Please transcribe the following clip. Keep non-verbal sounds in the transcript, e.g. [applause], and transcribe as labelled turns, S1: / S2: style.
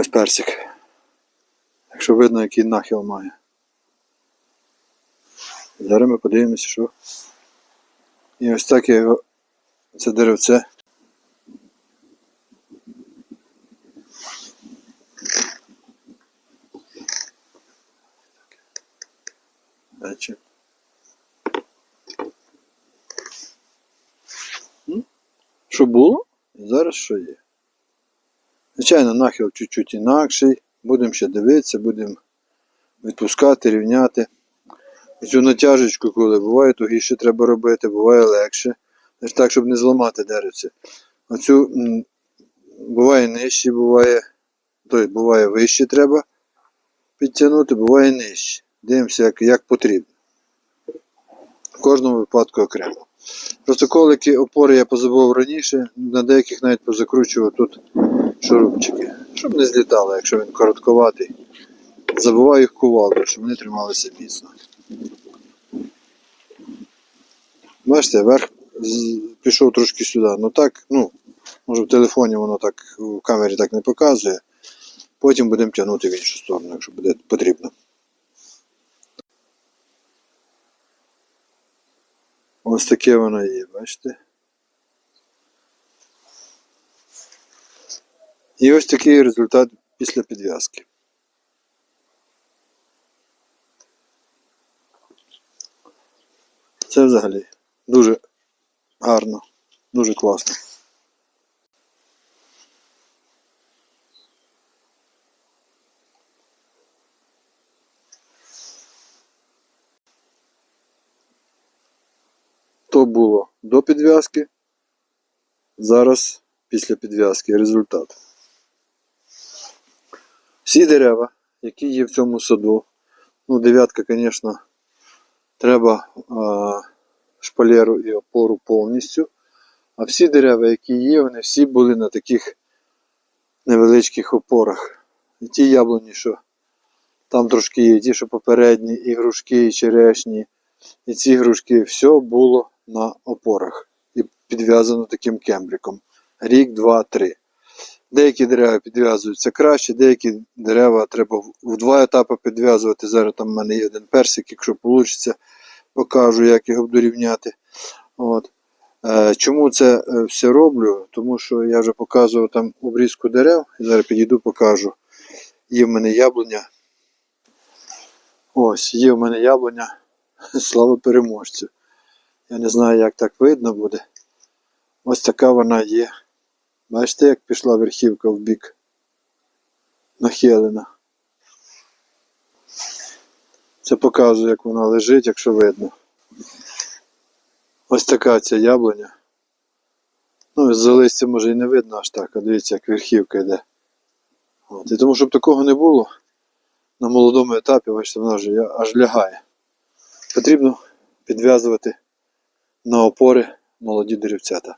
S1: Ось персик. Якщо видно, який нахил має. Зараз ми подивимося, що. І ось так я його. Це деревце. Що було? Зараз що є. Звичайно, нахил чуть-чуть інакший. Будемо ще дивитися, будемо відпускати, рівняти. Цю натяжечку, коли буває тугіше треба робити, буває легше. Це ж так, щоб не зламати деревце. Оцю буває нижче, буває, той, буває вище треба підтягнути, буває нижче. Дивимося, як, як потрібно. В кожному випадку окремо. Просто колики опори я позабував раніше, на деяких навіть позакручував тут шурупчики, щоб не злітало, якщо він коротковатий. Забуваю їх кувалдою, щоб вони трималися міцно. Бачите, верх пішов трошки сюди. Ну так, ну, може в телефоні воно так в камері так не показує. Потім будемо тягнути в іншу сторону, якщо буде потрібно. Ось таке воно є, бачите? І ось такий результат після підв'язки. Це взагалі дуже гарно, дуже класно. То було до підв'язки, зараз після підв'язки результат. Всі дерева, які є в цьому саду, ну, дев'ятка, звісно, треба а, шпалеру і опору повністю. А всі дерева, які є, вони всі були на таких невеличких опорах. І ті яблуні, що там трошки є, і ті, що попередні, і грушки, і черешні, і ці грушки, все було на опорах і підв'язано таким кембриком. Рік, два, три. Деякі дерева підв'язуються краще, деякі дерева треба в- два етапи підв'язувати. Зараз там в мене є один персик, якщо вийде, покажу, як його буду рівняти. От. Е, Чому це е, все роблю? Тому що я вже показував там обрізку дерев, і зараз підійду, покажу. Є в мене яблуня. Ось, є в мене яблуня. [laughs] Слава переможцю. Я не знаю, як так видно буде. Ось така вона є. Бачите, як пішла верхівка в бік нахилена. Це показує, як вона лежить, якщо видно. Ось така ця яблуня. Ну, з листя може і не видно аж так, а дивіться, як верхівка йде. От. І тому, щоб такого не було, на молодому етапі, бачите, вона вже аж лягає. Потрібно підв'язувати на опори молоді деревцята.